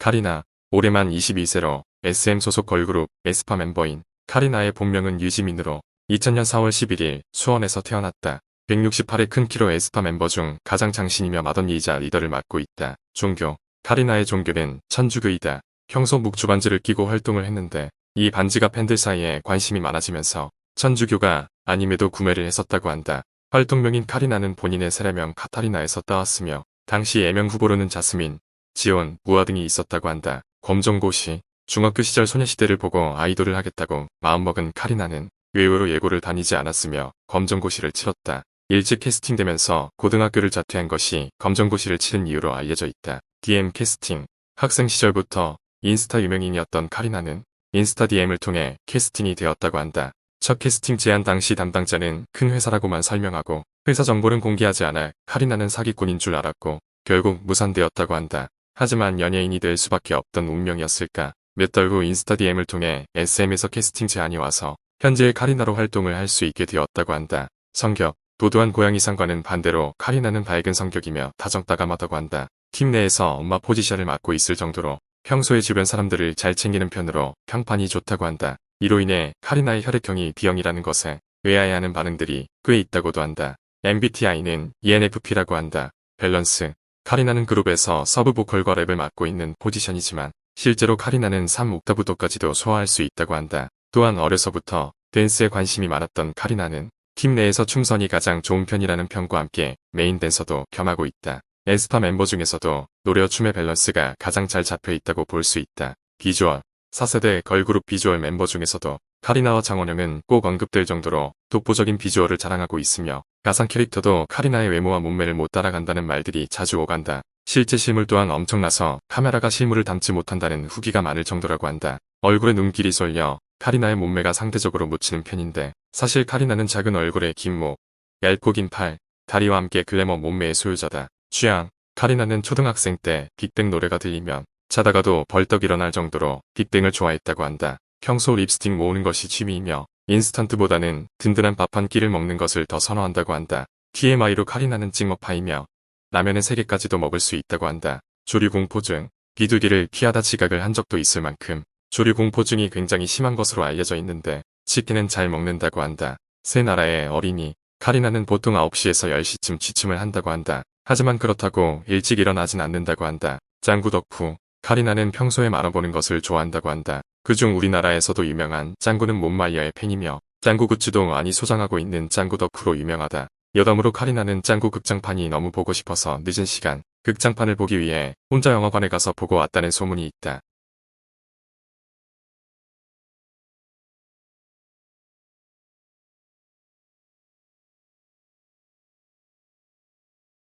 카리나, 올해만 22세로 SM 소속 걸그룹 에스파 멤버인 카리나의 본명은 유지민으로 2000년 4월 11일 수원에서 태어났다. 168의 큰 키로 에스파 멤버 중 가장 장신이며 맏언니이자 리더를 맡고 있다. 종교 카리나의 종교는 천주교이다. 평소 묵주 반지를 끼고 활동을 했는데 이 반지가 팬들 사이에 관심이 많아지면서 천주교가 아님에도 구매를 했었다고 한다. 활동명인 카리나는 본인의 세례명 카타리나에서 따왔으며 당시 예명 후보로는 자스민, 지온, 무아 등이 있었다고 한다. 검정고시, 중학교 시절 소녀시대를 보고 아이돌을 하겠다고 마음먹은 카리나는 의외로 예고를 다니지 않았으며 검정고시를 치렀다. 일찍 캐스팅되면서 고등학교를 자퇴한 것이 검정고시를 치른 이유로 알려져 있다. DM 캐스팅 학생 시절부터 인스타 유명인이었던 카리나는 인스타 DM을 통해 캐스팅이 되었다고 한다. 첫 캐스팅 제안 당시 담당자는 큰 회사라고만 설명하고 회사 정보는 공개하지 않아 카리나는 사기꾼인 줄 알았고 결국 무산되었다고 한다. 하지만 연예인이 될 수밖에 없던 운명이었을까. 몇 달 후 인스타 DM을 통해 SM에서 캐스팅 제안이 와서 현재의 카리나로 활동을 할 수 있게 되었다고 한다. 성격 도도한 고양이 상과는 반대로 카리나는 밝은 성격이며 다정다감하다고 한다. 팀 내에서 엄마 포지션을 맡고 있을 정도로 평소에 주변 사람들을 잘 챙기는 편으로 평판이 좋다고 한다. 이로 인해 카리나의 혈액형이 B형이라는 것에 의아해하는 반응들이 꽤 있다고도 한다. MBTI는 ENFP라고 한다. 밸런스 카리나는 그룹에서 서브 보컬과 랩을 맡고 있는 포지션이지만 실제로 카리나는 3옥타브도까지도 소화할 수 있다고 한다. 또한 어려서부터 댄스에 관심이 많았던 카리나는 팀 내에서 춤선이 가장 좋은 편이라는 평과 함께 메인 댄서도 겸하고 있다. 에스파 멤버 중에서도 노래와 춤의 밸런스가 가장 잘 잡혀 있다고 볼 수 있다. 비주얼 4세대 걸그룹 비주얼 멤버 중에서도 카리나와 장원영은 꼭 언급될 정도로 독보적인 비주얼을 자랑하고 있으며 가상 캐릭터도 카리나의 외모와 몸매를 못 따라간다는 말들이 자주 오간다. 실제 실물 또한 엄청나서 카메라가 실물을 담지 못한다는 후기가 많을 정도라고 한다. 얼굴에 눈길이 쏠려 카리나의 몸매가 상대적으로 묻히는 편인데 사실 카리나는 작은 얼굴에 긴 목, 얇고 긴 팔, 다리와 함께 글래머 몸매의 소유자다. 취향 카리나는 초등학생 때 빅뱅 노래가 들리면 자다가도 벌떡 일어날 정도로 빅뱅을 좋아했다고 한다. 평소 립스틱 모으는 것이 취미이며 인스턴트보다는 든든한 밥 한 끼를 먹는 것을 더 선호한다고 한다. TMI로 카리나는 찍먹파이며 라면은 3개까지도 먹을 수 있다고 한다. 조류 공포증, 비둘기를 피하다 지각을 한 적도 있을 만큼 조류 공포증이 굉장히 심한 것으로 알려져 있는데 치킨은 잘 먹는다고 한다. 세 나라의 어린이, 카리나는 보통 9시에서 10시쯤 취침을 한다고 한다. 하지만 그렇다고 일찍 일어나진 않는다고 한다. 짱구 덕후, 카리나는 평소에 말아보는 것을 좋아한다고 한다. 그중 우리나라에서도 유명한 짱구는 몬마이어의 팬이며 짱구 굿즈도 많이 소장하고 있는 짱구 덕후로 유명하다. 여담으로 카리나는 짱구 극장판이 너무 보고 싶어서 늦은 시간 극장판을 보기 위해 혼자 영화관에 가서 보고 왔다는 소문이 있다.